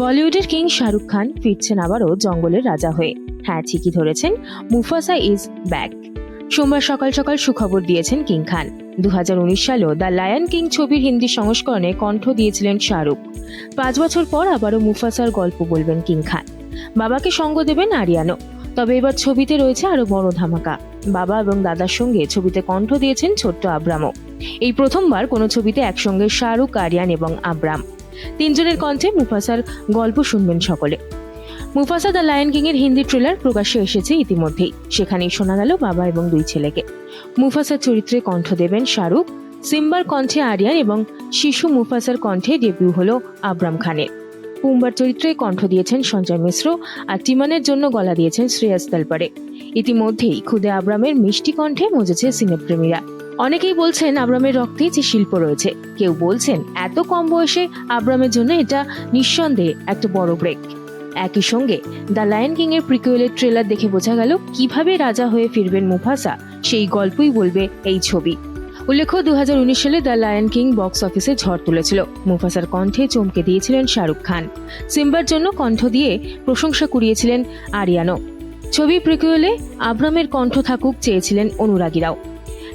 বলিউডের কিং শাহরুখ খান ফিরছেন আবারও জঙ্গলের রাজা হয়ে। হ্যাঁ ঠিকই ধরেছেন, মুফাসা ইজ ব্যাক। সোমবার সকাল সকাল সুখবর দিয়েছেন কিং খান। দু সালেও দ্য লায়ন কিং ছবির হিন্দি সংস্করণে কণ্ঠ দিয়েছিলেন শাহরুখ। পাঁচ বছর পর আবারও মুফাসার গল্প বলবেন কিং খান। বাবাকে সঙ্গ দেবেন আরিয়ানো তবে এবার ছবিতে রয়েছে আরও বড় ধামাকা। বাবা এবং দাদার সঙ্গে ছবিতে কণ্ঠ দিয়েছেন ছোট্ট আব্রামও। এই প্রথমবার কোনো ছবিতে একসঙ্গে শাহরুখ, আরিয়ান এবং আব্রাম। তিনজনের কণ্ঠে মুফাসার গল্প শুনবেন সকলে। মুফাসা দ্য লায়ন কিং এর হিন্দি ট্রেলার প্রকাশ্যে এসেছে ইতিমধ্যেই। সেখানেই শোনা গেল বাবা এবং দুই ছেলেকে। মুফাসার চরিত্রে কণ্ঠ দেবেন শাহরুখ, সিম্বার কণ্ঠে আরিয়ান এবং শিশু মুফাসার কণ্ঠে ডেবিউ হল আব্রাম খানের। পুম্বার চরিত্রে কণ্ঠ দিয়েছেন সঞ্জয় মিশ্র আর টিমানের জন্য গলা দিয়েছেন শ্রেয়াস তালপারে ইতিমধ্যেই খুদে আব্রামের মিষ্টি কণ্ঠে মজেছে সিনেপ্রেমীরা। অনেকেই বলছেন আব্রামের রক্তে যে শিল্প রয়েছে। কেউ বলছেন এত কম বয়সে আব্রামের জন্য এটা নিঃসন্দেহে একটা বড় ব্রেক একই সঙ্গে দ্য লায়ন কিং এর প্রিকুয়েলের ট্রেলার দেখে বোঝা গেল কীভাবে রাজা হয়ে ফিরবেন মুফাসা সেই গল্পই বলবে এই ছবি। উল্লেখ্য দু হাজার উনিশ সালে দ্য লায়ন কিং বক্স অফিসে ঝড় তুলেছিল। মুফাসার কণ্ঠে চমকে দিয়েছিলেন শাহরুখ খান। সিম্বার জন্য কণ্ঠ দিয়ে প্রশংসা কুড়িয়েছিলেন আরিয়ানো ছবি প্রিকুয়েলে আব্রামের কণ্ঠ থাকুক চেয়েছিলেন অনুরাগীরাও।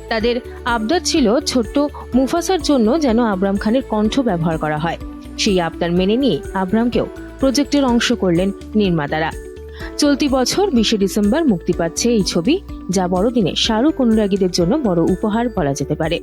তাদের আবদার ছিল ছোট্ট মুফাসার জন্য যেন আব্রাম খানের কণ্ঠ ব্যবহার করা হয়। সেই আবদার মেনে নিয়ে আব্রামকেও প্রজেক্টের অংশ করলেন নির্মাতারা। চলতি বছর বিশে ডিসেম্বর মুক্তি পাচ্ছে এই ছবি, যা বড়দিনে শাহরুখ অনুরাগীদের জন্য বড় উপহার বলা যেতে পারে।